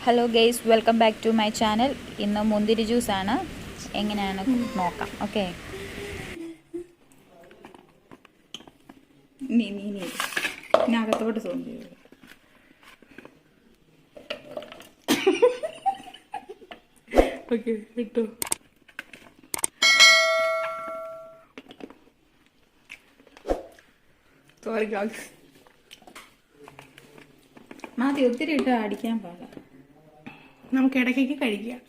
Hello guys welcome back to my channel ഇന്ന് മുന്തിരി ജ്യൂസാണ് എങ്ങനെയാണ് നോക്കാം ഓക്കെ അകത്തോട്ട് സോൺ ചെയ്തു ഓക്കെ ഇട്ടു സോറി ഗാൾസ് മാതി ഒത്തിരി ഇട്ട് അടിക്കാൻ പാടില്ല നമുക്ക് ഇടയ്ക്കൊക്കെ കഴിക്കാം.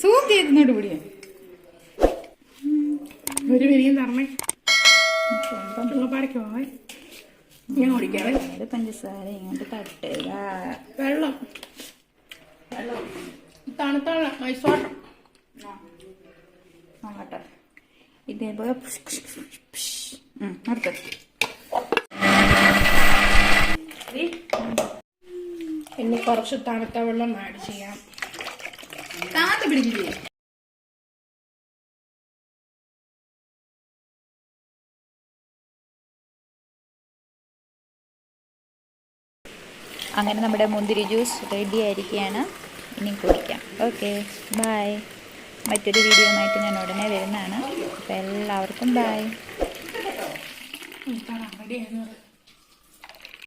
സൂം ചെയ്തിട്ട് പിടിയാ. ഒരു വരിയും തരണേ പാടക്കോ ഞാൻ അത് പഞ്ചസാര ഇങ്ങോട്ട് തട്ടുക. വെള്ളം. വെള്ളം. തണുത്ത വെള്ളം. Ice water. നോക്കട്ടെ ഇതേപോലെ അടുത്ത് ഇനി കുറച്ച് തണുത്ത വെള്ളം ആഡ് ചെയ്യാം. താത്ത് പിടിക്കില്ലേ? അങ്ങനെ നമ്മുടെ മുന്തിരി ജ്യൂസ് റെഡി ആയിരിക്കുകയാണ്. ഇനി കുടിക്കാം. ഓക്കെ ബായ് മറ്റൊരു വീഡിയോയുമായിട്ട് ഞാൻ ഉടനെ വരുന്നതാണ്. അപ്പോൾ എല്ലാവർക്കും ബായ് റെഡി ആയിരുന്നു